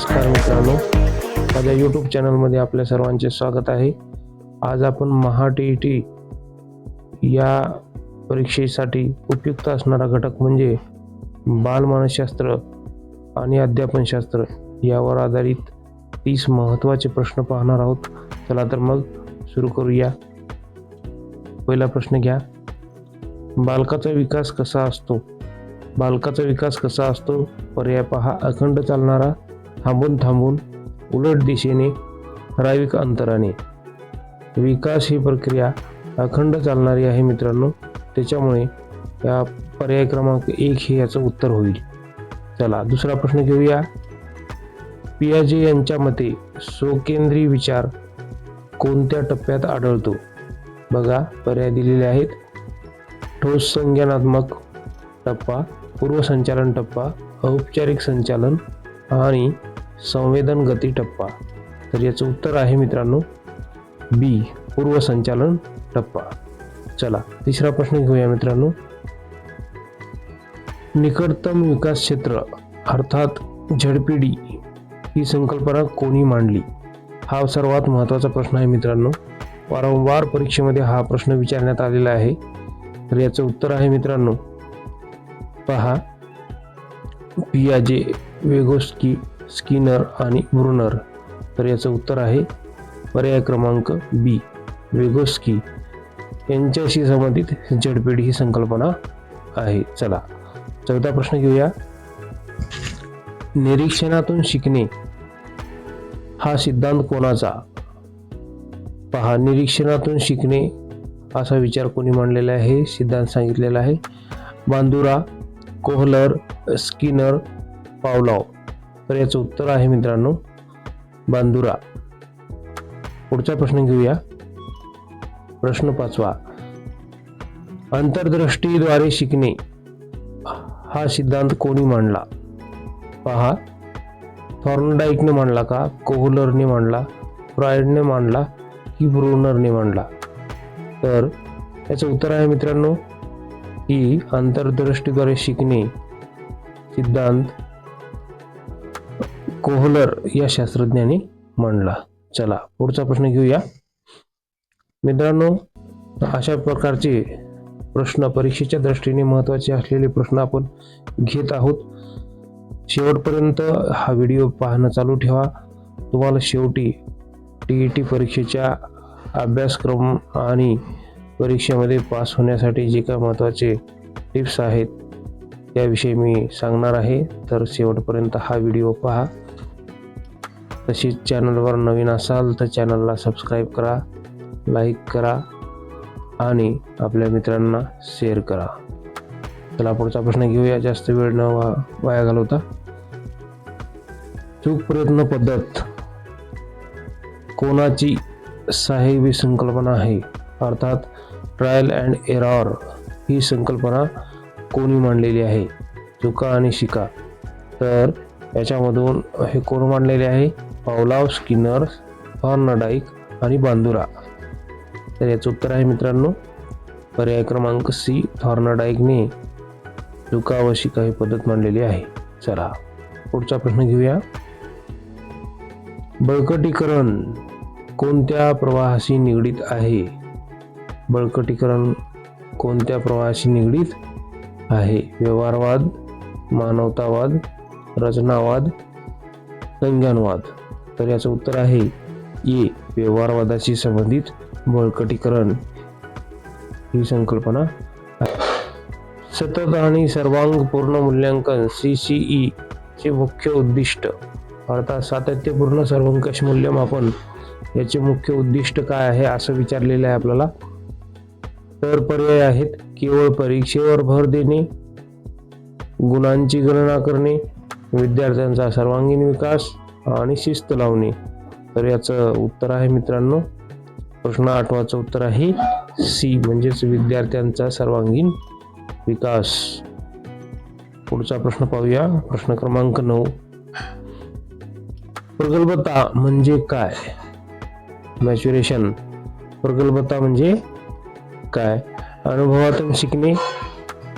नमस्कार मित्रांनो. माझ्या यूट्यूब चॅनलमध्ये आपल्या सर्वांचे स्वागत आहे. आज आपण महा टी ई टी या परीक्षेसाठी उपयुक्त असणारा घटक म्हणजे बालमानसशास्त्र आणि अध्यापनशास्त्र यावर आधारित तीस महत्त्वाचे प्रश्न पाहणार आहोत. चला तर मग सुरू करूया. पहिला प्रश्न घ्या. बालकाचा विकास कसा असतो? बालकाचा विकास कसा असतो? पर्याय पहा. अखंड चालणारा थांबून थांबून उलट दिशेने ठराविक अंतराने. विकास ही प्रक्रिया अखंड चालणारी आहे मित्रांनो. त्याच्यामुळे या पर्याय क्रमांक एक हे याचं उत्तर होईल. चला दुसरा प्रश्न घेऊया. पियाजे यांच्या मते स्वकेंद्री विचार कोणत्या टप्प्यात आढळतो? बघा पर्याय दिलेले आहेत. ठोस संज्ञानात्मक टप्पा पूर्वसंचालन टप्पा औपचारिक संचालन आणि संवेदन गती टप्पा. तर याचं उत्तर आहे मित्रांनो बी पूर्वसंचालन टप्पा. चला तिसरा प्रश्न घेऊया मित्रांनो. निकटतम विकास क्षेत्र अर्थात झडपीडी ही संकल्पना कोणी मांडली? हा सर्वात महत्त्वाचा प्रश्न आहे मित्रांनो. वारंवार परीक्षेमध्ये हा प्रश्न विचारण्यात आलेला आहे. तर याचं उत्तर आहे मित्रांनो पहा पियाजे वेगोस्की स्किनर आणि ब्रुनर तर याचं उत्तर आहे पर्याय क्रमांक बी वेगोस्की. यांच्याशी संबंधित झडपेडी ही संकल्पना आहे. चला चौथा प्रश्न घेऊया. निरीक्षणातून शिकणे हा सिद्धांत कोणाचा? पहा निरीक्षणातून शिकणे असा विचार कोणी मांडलेला आहे सिद्धांत सांगितलेला आहे. Bandura Kohler Skinner Pavlov. तर याचं उत्तर आहे मित्रांनो बांदुरा. पुढचा प्रश्न घेऊया. प्रश्न पाचवा. अंतर्दृष्टीद्वारे शिकणे हा सिद्धांत कोणी मांडला? पहा. थॉर्नडाईकने मांडला का? कोहलरने मांडला? फ्रायडने मांडला की ब्रोनरने मांडला? तर याचं उत्तर आहे मित्रांनो की अंतर्दृष्टीद्वारे शिकणे सिद्धांत कोहलर या शास्त्रज्ञाने मांडला. चला पुढचा प्रश्न घेऊया. मित्रांनो अशा प्रकारचे प्रश्न परीक्षेच्या दृष्टीने महत्त्वाचे असलेले प्रश्न आपण घेत आहोत. शेवटपर्यंत हा व्हिडिओ पाहणं चालू ठेवा. तुम्हाला शेवटी टी ई टी परीक्षेच्या अभ्यासक्रम आणि परीक्षेमध्ये पास होण्यासाठी जे काय महत्त्वाचे टिप्स आहेत त्याविषयी मी सांगणार आहे. तर शेवटपर्यंत हा व्हिडिओ पहा. तसेच चॅनलवर नवीन असाल तर चॅनलला सबस्क्राईब करा लाईक करा आणि आपल्या मित्रांना शेअर करा. चला पुढचा प्रश्न घेऊया. जास्त वेळ न वा वाया घालवता. चूक प्रयत्न पद्धत. कोणाची साहेबी संकल्पना आहे? अर्थात ट्रायल अँड एरॉर ही संकल्पना कोणी मांडलेली आहे? चुका आणि शिका. तर याच्यामधून हे कोण मांडलेले आहे? पावलाव स्किनर हॉर्नडाईक आणि बांदुरा. तर याचं उत्तर आहे मित्रांनो पर्याय क्रमांक सी थॉर्नडाईकने दुखावशी काही पद्धत मांडलेली आहे. चला पुढचा प्रश्न घेऊया. बळकटीकरण कोणत्या प्रवाहाशी निगडीत आहे? बळकटीकरण कोणत्या प्रवाहाशी निगडीत आहे? व्यवहारवाद मानवतावाद रचनावाद संज्ञानवाद. तर याचं उत्तर आहे ए व्यवहारवादाशी संबंधित बळकटीकरण. ही संकल्पना सतत आणि सर्वांगपूर्ण मूल्यांकन सी सी ई चे मुख्य उद्दिष्ट. अर्थात सातत्यपूर्ण सर्वंकष मूल्यमापन याचे मुख्य उद्दिष्ट काय आहे असं विचारलेलं आहे आपल्याला. तर पर्याय आहेत केवळ परीक्षेवर भर देणे गुणांची गणना करणे विद्यार्थ्यांचा सर्वांगीण विकास आणि शिस्त लावणे. तर याचं उत्तर आहे मित्रांनो. प्रश्न आठवाचं उत्तर आहे सी म्हणजेच विद्यार्थ्यांचा सर्वांगीण विकास. पुढचा प्रश्न पाहूया. प्रश्न क्रमांक नऊ. प्रगल्भता म्हणजे काय? मॅच्युरेशन. प्रगल्भता म्हणजे काय? अनुभवातून शिकणे.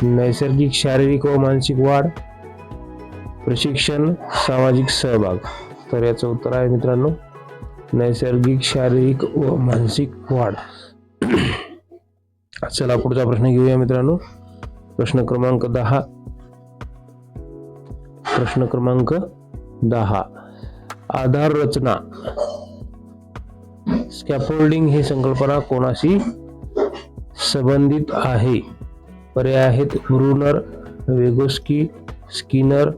नैसर्गिक शारीरिक व मानसिक वाढ. प्रशिक्षण सामाजिक सहभाग. तर याचं उत्तर आहे मित्रांनो. नैसर्गिक शारीरिक व मानसिक वाढ. चला पुढचा प्रश्न घेऊया मित्रांनो. प्रश्न क्रमांक दहा. प्रश्न क्रमांक दहा. आधार रचना. स्कॅफोल्डिंग ही संकल्पना कोणाशी संबंधित आहे? पर्याय आहेत ब्रुनर वेगोस्की स्किनर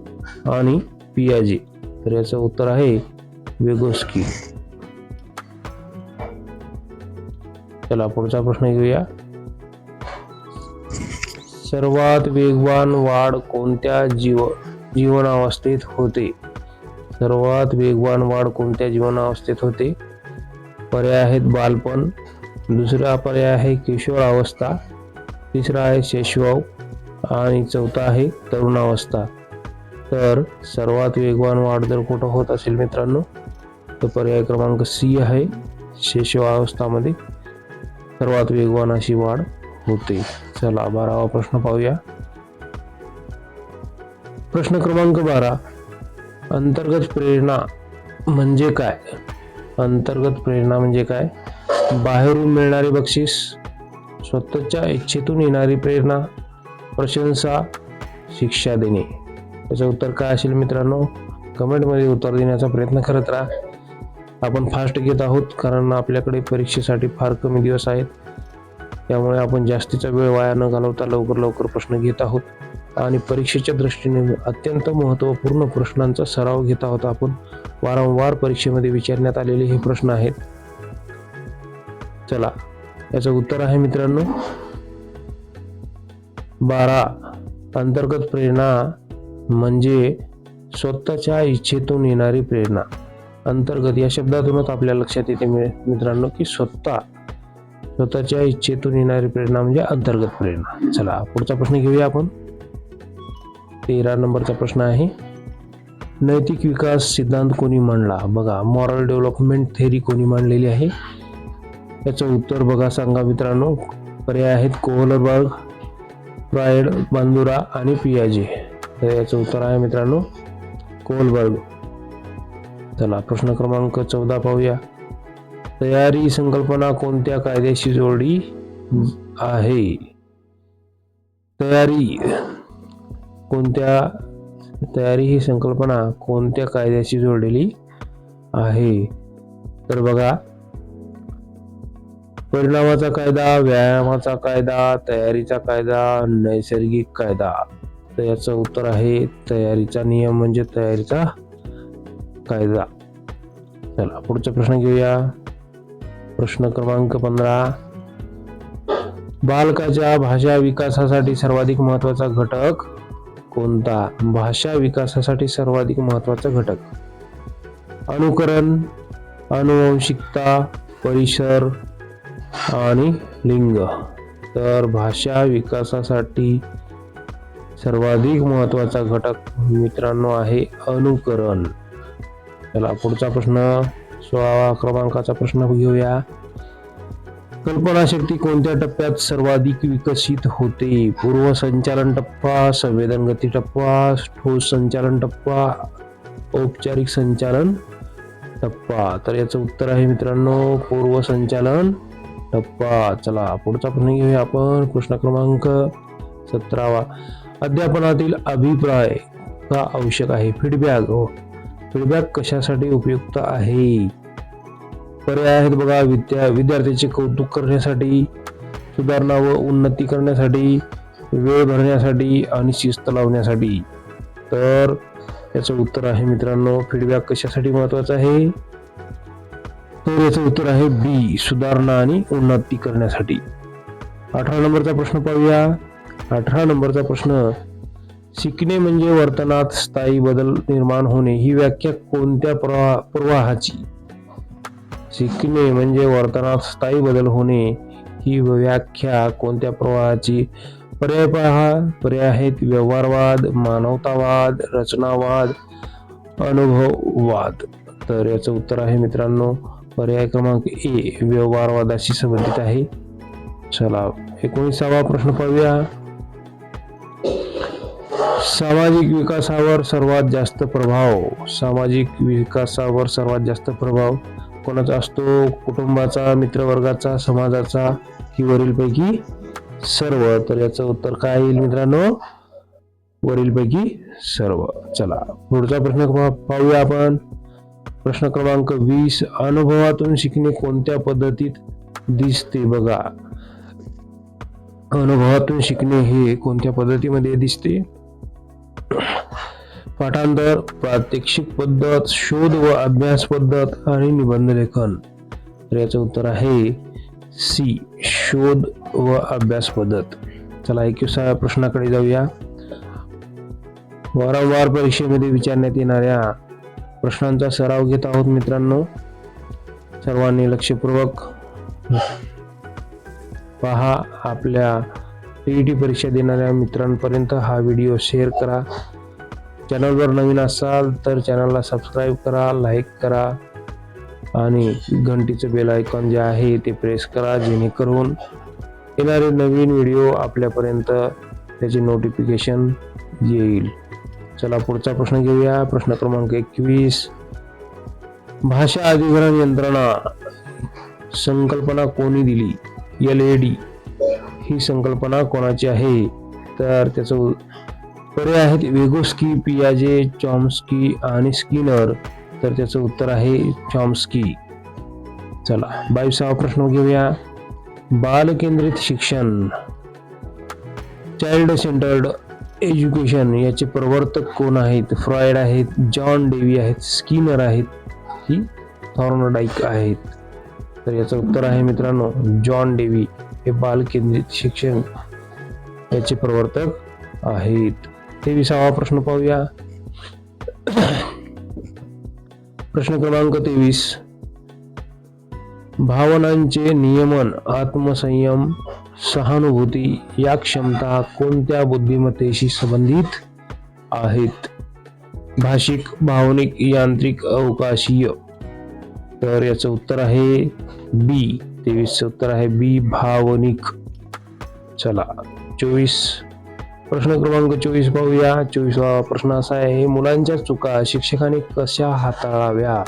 आणि पियाजी. तर याचं उत्तर आहे वेगोस्की. चला पुढचा प्रश्न घेऊया. सर्वात वेगवान वाढ कोणत्या जीव जीवनावस्थेत होते? सर्वात वेगवान वाढ कोणत्या जीवनावस्थेत होते? पर्याय आहेत बालपण. दुसरा पर्याय आहे किशोरावस्था तिसरा आहे शैशव आणि चौथा आहे तरुणावस्था. तर सर्वात वेगवान वाढ जर कुठं होत असेल मित्रांनो तर पर्याय क्रमांक सी आहे शेषवावस्थामध्ये. सर्वात वेगवान अशी वाढ होते. चला बारावा प्रश्न पाहूया. प्रश्न क्रमांक बारा अंतर्गत प्रेरणा म्हणजे काय? अंतर्गत प्रेरणा म्हणजे काय? बाहेरून मिळणारे बक्षीस स्वतःच्या इच्छेतून येणारी प्रेरणा प्रशंसा शिक्षा देणे. त्याचं उत्तर काय असेल मित्रांनो? कमेंटमध्ये उत्तर देण्याचा प्रयत्न करत राहा. आपण फास्ट घेत आहोत कारण आपल्याकडे परीक्षेसाठी फार कमी दिवस आहेत. त्यामुळे आपण जास्तीचा वेळ वाया न घालवता लवकर लवकर प्रश्न घेत आहोत. आणि परीक्षेच्या दृष्टीने अत्यंत महत्त्वपूर्ण प्रश्नांचा सराव घेत आहोत आपण. वारंवार परीक्षेमध्ये विचारण्यात आलेले हे प्रश्न आहेत. चला याचं उत्तर आहे मित्रांनो. बारा अंतर्गत प्रेरणा. म्हणजे स्वतःच्या इच्छेतून येणारी प्रेरणा. अंतर्गत या शब्दातूनच आपल्या लक्षात येते मित्रांनो की स्वतः स्वतःच्या इच्छेतून येणारी प्रेरणा म्हणजे अंतर्गत प्रेरणा. चला पुढचा प्रश्न घेऊया आपण. तेरा नंबरचा प्रश्न आहे. नैतिक विकास सिद्धांत कोणी मांडला? बघा मॉरल डेव्हलपमेंट थेरी कोणी मांडलेली आहे? याचं उत्तर बघा सांगा मित्रांनो. पर्याय आहेत कोहलरबर्ग प्रायड बांदुरा आणि पियाजे. तर याचं उत्तर आहे मित्रांनो कोलबर्ग. चला प्रश्न क्रमांक चौदा पाहूया. तयारी संकल्पना कोणत्या कायद्याशी जोडली आहे? तयारी. कोणत्या तयारी ही संकल्पना कोणत्या कायद्याशी जोडलेली आहे? तर बघा परिणामाचा कायदा व्यायामाचा कायदा तयारीचा कायदा नैसर्गिक कायदा. तर याचं उत्तर आहे तयारीचा नियम म्हणजे तयारीचा कायदा. चला पुढचा प्रश्न घेऊया. प्रश्न क्रमांक पंधरा. बालकाच्या भाषा विकासासाठी सर्वाधिक महत्त्वाचा घटक कोणता? भाषा विकासासाठी सर्वाधिक महत्त्वाचा घटक. अनुकरण अनुवंशिकता परिसर आणि लिंग. तर भाषा विकासासाठी सर्वाधिक महत्त्वाचा घटक मित्रांनो आहे अनुकरण. चला पुढचा प्रश्न सोळावा क्रमांकाचा प्रश्न घेऊया. कल्पनाशक्ती कोणत्या टप्प्यात सर्वाधिक विकसित होते? पूर्व संचालन टप्पा संवेदन गती टप्पा ठोस संचालन टप्पा औपचारिक संचालन टप्पा. तर याचं उत्तर आहे मित्रांनो पूर्व संचालन टप्पा. चला पुढचा प्रश्न घेऊया आपण. प्रश्न क्रमांक सतरावा. अध्यापनातील अभिप्राय का आवश्यक आहे? फीडबॅक फीडबॅक हो. कशासाठी उपयुक्त आहे? पर्याय आहेत बघा विद्या विद्यार्थ्याचे कौतुक करण्यासाठी सुधारणा व उन्नती करण्यासाठी वेळ भरण्यासाठी आणि शिस्त लावण्यासाठी. तर याचं उत्तर आहे मित्रांनो फीडबॅक कशासाठी महत्त्वाचा आहे? तर याचं उत्तर आहे बी सुधारणा आणि उन्नती करण्यासाठी. अठरा नंबरचा प्रश्न पाहूया. अठरा नंबरचा प्रश्न शिकणे म्हणजे वर्तनात स्थायी बदल निर्माण होणे ही व्याख्या कोणत्या प्रवा प्रवाहाची? शिकणे म्हणजे वर्तनात स्थायी बदल होणे ही व्याख्या कोणत्या प्रवाहाची? पर्याय पहा पर्याय आहेत व्यवहारवाद मानवतावाद रचनावाद अनुभववाद. तर याचं उत्तर आहे मित्रांनो पर्याय क्रमांक ए व्यवहारवादाशी संबंधित आहे. चला एकोणीसावा प्रश्न पाहूया. सामाजिक विकासावर सर्वात जास्त प्रभाव. सामाजिक विकासावर सर्वात जास्त प्रभाव कोणाचा असतो? कुटुंबाचा मित्रवर्गाचा समाजाचा की वरीलपैकी सर्व? तर याचं उत्तर काय येईल मित्रांनो? वरीलपैकी सर्व. चला पुढचा प्रश्न पाहूया आपण. प्रश्न क्रमांक वीस अनुभवातून शिकणे कोणत्या पद्धतीत दिसते बघा. अनुभवातून शिकणे हे कोणत्या पद्धतीमध्ये दिसते? पाठांतर प्रात्यक्षिक पद्धत शोध व अभ्यास पद्धत आणि निबंध लेखन. तर याचं उत्तर आहे सी शोध व अभ्यास पद्धत. चला एकविसाव्या प्रश्नाकडे जाऊया. वारंवार परीक्षेमध्ये विचारण्यात येणाऱ्या प्रश्नांचा सराव घेत आहोत मित्रांनो. सर्वांनी लक्षपूर्वक पहा आपल्या टीईटी परीक्षा देणाऱ्या मित्रांपर्यंत हा व्हिडिओ शेअर करा. चॅनलवर नवीन असाल तर चॅनलला सबस्क्राईब करा लाईक करा आणि घंटीचं बेल आयकॉन जे आहे ते प्रेस करा जेणेकरून येणारे नवीन व्हिडिओ आपल्यापर्यंत त्याचे नोटिफिकेशन येईल. चला पुढचा प्रश्न घेऊया. प्रश्न क्रमांक एकवीस. भाषा अधिग्रहण यंत्रणा. संकल्पना कोणी दिली? L A D. ही संकल्पना कोणाची आहे? तर त्याचं पर्याय आहेत वेगोस्की पियाजे चॉम्स्की आणि स्किनर. तर त्याचं उत्तर आहे चॉम्स्की. चला बावीसावा प्रश्न घेऊया. बालकेंद्रित शिक्षण. चाइल्ड सेंटर्ड एज्युकेशन याचे प्रवर्तक कोण आहेत? फ्रॉइड आहेत जॉन डेवी आहेत स्किनर आहेत ही थॉर्नडाईक आहेत. तर याचं उत्तर आहे मित्रांनो जॉन डेवी. हे बाल केंद्रित शिक्षण याचे प्रवर्तक आहेत. तेविसावा प्रश्न पाहूया. प्रश्न क्रमांक तेवीस. भावनांचे नियमन आत्मसंयम सहानुभूती या क्षमता कोणत्या बुद्धिमत्तेशी संबंधित आहेत? भाषिक भावनिक यांत्रिक अवकाशीय. तर याचं उत्तर आहे बी. तेवीसचं उत्तर आहे. बी भावनिक. चला चोवीस. प्रश्न क्रमांक चोवीस पाहूया. चोवीसवा प्रश्न असा आहे मुलांच्या चुका शिक्षकाने कशा हाताळाव्या?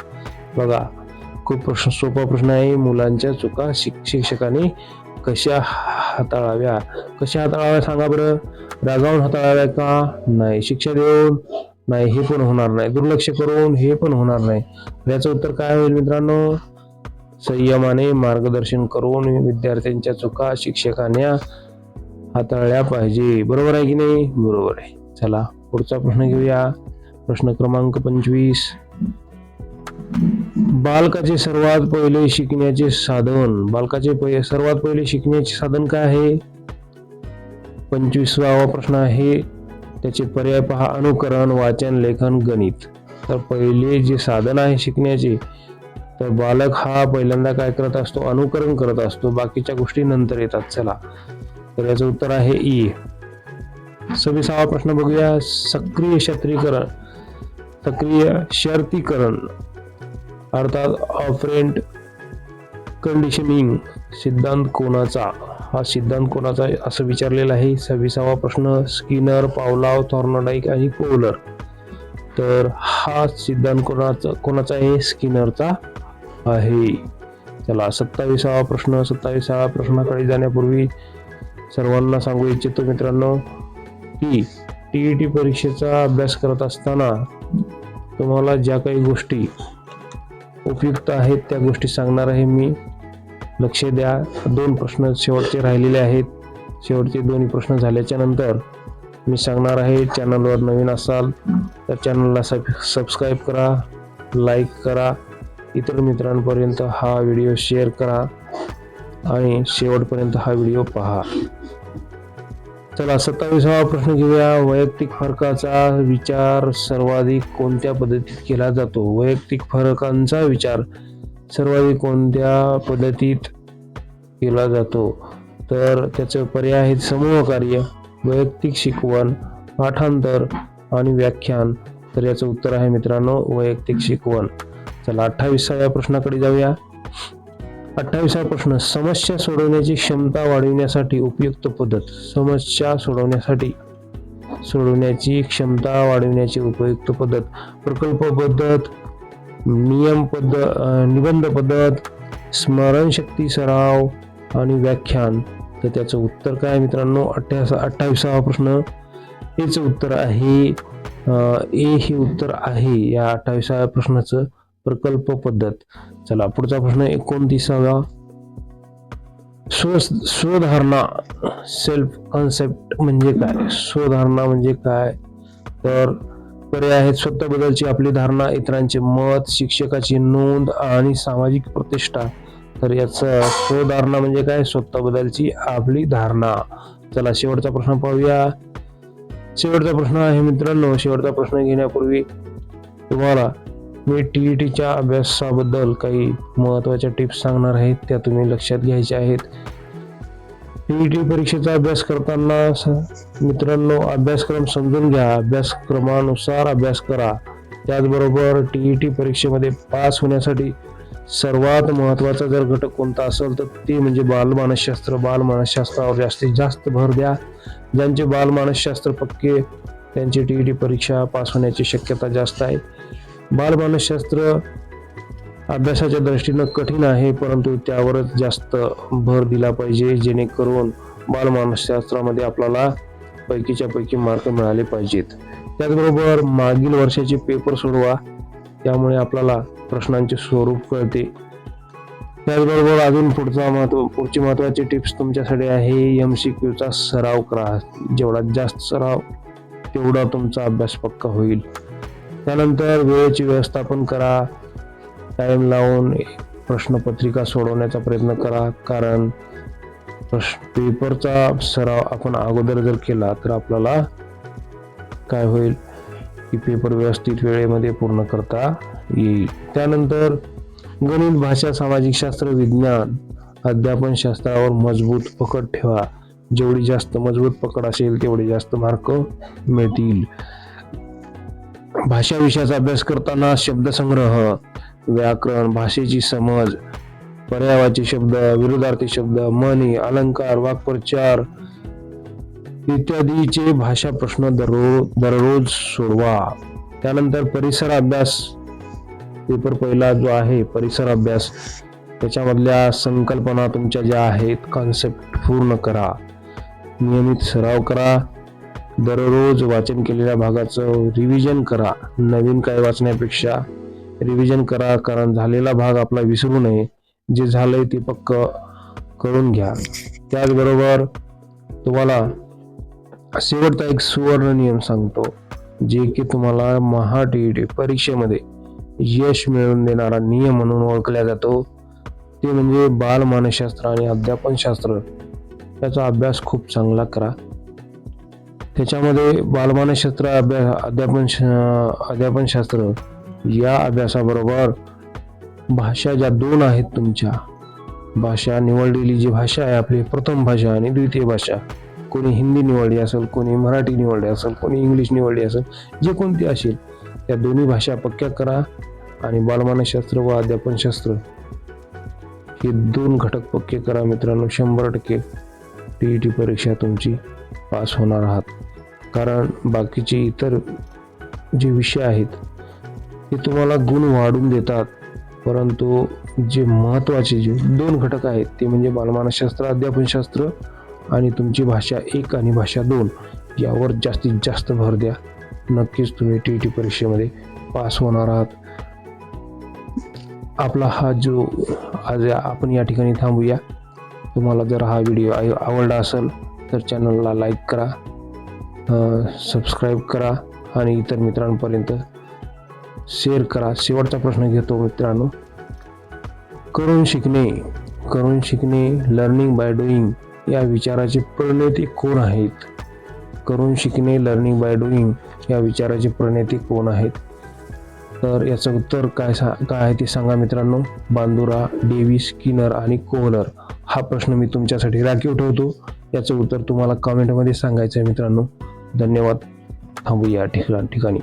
बघा खूप प्रश्न सोपा प्रश्न आहे. मुलांच्या चुका शिक्षकाने कशा हाताळाव्या? कशा हाताळाव्या सांगा बरं. रागावून हाताळाव्या का? नाही. शिक्षा देऊन? नाही हे पण होणार नाही. दुर्लक्ष करून? हे पण होणार नाही. याचं उत्तर काय होईल मित्रांनो? संयमाने मार्गदर्शन करून विद्यार्थ्यांच्या चुका शिक्षकाने हाताळल्या पाहिजे. बरोबर आहे की नाही? बरोबर आहे. चला पुढचा प्रश्न घेऊया. प्रश्न क्रमांक पंचवीस. बालकाचे सर्वात पहिले शिकण्याचे साधन. बालकाचे पहिले सर्वात पहिले शिकण्याचे साधन काय आहे? पंचवीसावा प्रश्न आहे. त्याचे पर्याय पहा. अनुकरण वाचन लेखन गणित. तर पहिले जे साधन आहे शिकण्याचे तर बालक हा पहिल्यांदा काय करत असतो? अनुकरण करत असतो. बाकीच्या गोष्टी नंतर येतात. चला. तर याचं उत्तर आहे ई सव्वीसावा प्रश्न बघूया. सक्रिय शत्रीकरण सक्रिय शर्तीकरण अर्थात ऑफरेंट कंडिशनिंग सिद्धांत कोणाचा? हा सिद्धांत कोणाचा असं विचारलेला आहे. सव्वीसावा प्रश्न स्किनर पावलाव थॉर्नोडाईक आणि कोवलर तर हा सिद्धांत कोणाचा कोणाचा आहे? स्किनरचा. आहे. चला सत्तावीसावा प्रश्न सत्तावीसाव्या प्रश्नाकडे जाण्यापूर्वी सर्वांना सांगू इच्छितो मित्रांनो की टी ई टी परीक्षेचा अभ्यास करत असताना तुम्हाला ज्या काही गोष्टी उपयुक्त आहेत त्या गोष्टी सांगणार आहे मी. लक्ष द्या दोन प्रश्न शेवटचे राहिलेले आहेत. शेवटचे दोन्ही प्रश्न झाल्याच्यानंतर मी सांगणार आहे चॅनलवर नवीन असाल तर चॅनलला सब सबस्क्राईब करा लाईक करा इतर मित्रांपर्यंत हा व्हिडिओ शेअर करा आणि शेवटपर्यंत हा व्हिडिओ पहा. चला सत्तावीसावा प्रश्न घेऊया. वैयक्तिक फरकाचा विचार सर्वाधिक कोणत्या पद्धतीत केला जातो? वैयक्तिक फरकांचा विचार सर्वाधिक कोणत्या पद्धतीत केला जातो? तर त्याचे पर्याय आहेत समूह कार्य वैयक्तिक शिकवण पाठांतर आणि व्याख्यान. तर याचं उत्तर आहे मित्रांनो वैयक्तिक शिकवण. चला अठ्ठावीसाव्या प्रश्नाकडे जाऊया. अठ्ठावीसावा प्रश्न समस्या सोडवण्याची क्षमता वाढविण्यासाठी उपयुक्त पद्धत. समस्या सोडवण्यासाठी सोडवण्याची क्षमता वाढविण्याची उपयुक्त पद्धत. प्रकल्प पद्धत नियम पद्धत निबंध पद्धत स्मरणशक्ती सराव आणि व्याख्यान. तर त्याचं उत्तर काय मित्रांनो? अठ्ठावीस अठ्ठावीसावा प्रश्न. हेच उत्तर आहे. ए हे उत्तर आहे या अठ्ठावीसाव्या प्रश्नाचं. प्रकल्प पद्धत. चला पुढचा प्रश्न एकोणतीसावा. स्व स्वधारणा सेल्फ कॉन्सेप्ट म्हणजे काय? स्वधारणा म्हणजे काय? तर पर्याय आहेत स्वतःबद्दलची आपली धारणा इतरांचे मत शिक्षकाची नोंद आणि सामाजिक प्रतिष्ठा. तर याचं स्वधारणा म्हणजे काय? स्वतःबद्दलची आपली धारणा. चला शेवटचा प्रश्न पाहूया. शेवटचा प्रश्न आहे मित्रांनो शेवटचा प्रश्न घेण्यापूर्वी तुम्हाला मी टी ई टीच्या अभ्यासाबद्दल काही महत्त्वाच्या टिप्स सांगणार आहेत त्या तुम्ही लक्षात घ्यायच्या आहेत. टी ई टी परीक्षेचा अभ्यास करताना मित्रांनो अभ्यासक्रम समजून घ्या. अभ्यासक्रमानुसार अभ्यास करा. त्याचबरोबर टी ई टी परीक्षेमध्ये पास होण्यासाठी सर्वात महत्त्वाचा जर घटक कोणता असेल तर ते म्हणजे बालमानसशास्त्र बालमानसशास्त्रावर जास्तीत जास्त भर द्या. ज्यांचे बालमानसशास्त्र पक्के त्यांची टी ई टी परीक्षा पास होण्याची शक्यता जास्त आहे. बालमानसशास्त्र अभ्यासाच्या दृष्टीनं कठीण आहे परंतु त्यावरच जास्त भर दिला पाहिजे जेणेकरून बालमानसशास्त्रामध्ये आपल्याला पैकीच्या पैकी मार्क मिळाले पाहिजेत. त्याचबरोबर मागील वर्षाचे पेपर सोडवा त्यामुळे आपल्याला प्रश्नांचे स्वरूप कळते. त्याचबरोबर अजून पुढचा महत्त्व पुढची महत्वाची टिप्स तुमच्यासाठी आहे एम सी क्यूचा सराव करा. जेवढा जास्त सराव तेवढा तुमचा अभ्यास पक्का होईल. त्यानंतर वेळेचे व्यवस्थापन करा. टाईम लावून प्रश्नपत्रिका सोडवण्याचा प्रयत्न करा. कारण प्रश्न पेपरचा सराव आपण अगोदर जर केला तर आपल्याला काय होईल? की पेपर व्यवस्थित वेळेमध्ये पूर्ण करता येईल. त्यानंतर गणित भाषा सामाजिक शास्त्र विज्ञान अध्यापन शास्त्रावर मजबूत पकड ठेवा. जेवढी जास्त मजबूत पकड असेल तेवढे जास्त मार्क मिळतील. भाषा विषयाचा अभ्यास करताना शब्दसंग्रह व्याकरण भाषेची समज पर्यावाचे शब्द विरुद्धार्थी शब्द मनी अलंकार वाक्प्रचार इत्यादीचे भाषा प्रश्न दररोज दररोज सोडवा. त्यानंतर परिसर अभ्यास पेपर पहिला जो आहे परिसर अभ्यास त्याच्यामधल्या संकल्पना तुमच्या ज्या आहेत कॉन्सेप्ट पूर्ण करा. नियमित सराव करा. दररोज वाचन केलेल्या भागाचं रिव्हिजन करा. नवीन काय वाचण्यापेक्षा रिव्हिजन करा कारण झालेला भाग आपला विसरू नये. जे झालंय ते पक्क करून घ्या. त्याचबरोबर तुम्हाला शेवटचा एक सुवर्ण नियम सांगतो जे की तुम्हाला महा टी परीक्षेमध्ये यश मिळवून देणारा नियम म्हणून ओळखला जातो. ते म्हणजे बालमानसशास्त्र आणि अध्यापनशास्त्र. याचा अभ्यास खूप चांगला करा. त्याच्यामध्ये बालमानसशास्त्र अभ्यास अध्यापन अध्यापनशास्त्र या अभ्यासाबरोबर भाषा ज्या दोन आहेत तुमच्या भाषा निवडलेली जी भाषा आहे आपली प्रथम भाषा आणि द्वितीय भाषा कोणी हिंदी निवडली असेल कोणी मराठी निवडली असेल कोणी इंग्लिश निवडली असेल जे कोणती असेल त्या दोन्ही भाषा पक्क्या करा आणि बालमानसशास्त्र व अध्यापनशास्त्र हे दोन घटक पक्के करा मित्रांनो शंभर टक्के. टी ई टी परीक्षा तुमची पास होणार आहात. कारण बाकीचे इतर जे विषय आहेत ते तुम्हाला गुण वाढून देतात. परंतु जे महत्त्वाचे जे दोन घटक आहेत ते म्हणजे बालमानसशास्त्र अध्यापनशास्त्र आणि तुमची भाषा एक आणि भाषा दोन यावर जास्तीत जास्त भर द्या. नक्कीच तुम्ही टी ई टी परीक्षेमध्ये पास होणार आहात. आपला हा जो आज आपण या ठिकाणी थांबूया. तुम्हाला जर हा व्हिडिओ आवडला असेल तर चॅनलला लाईक करा सबस्क्राईब करा आणि इतर मित्रांपर्यंत शेअर करा. शेवटचा प्रश्न घेतो मित्रांनो. करून शिकणे करून शिकणे लर्निंग बाय डुईंग या विचाराचे प्रणेते कोण आहेत? करून शिकणे लर्निंग बाय डुईंग या विचाराचे प्रणेते कोण आहेत? तर याचं उत्तर काय सा काय आहे ते सांगा मित्रांनो. बांदुरा डेव्हिस स्किनर आणि कोहलर हा प्रश्न मी तुमच्यासाठी राखीव ठेवतो. याचं उत्तर तुम्हाला कमेंटमध्ये सांगायचं आहे मित्रांनो. धन्यवाद. थांबूया ठिकाणी ठिकाणी.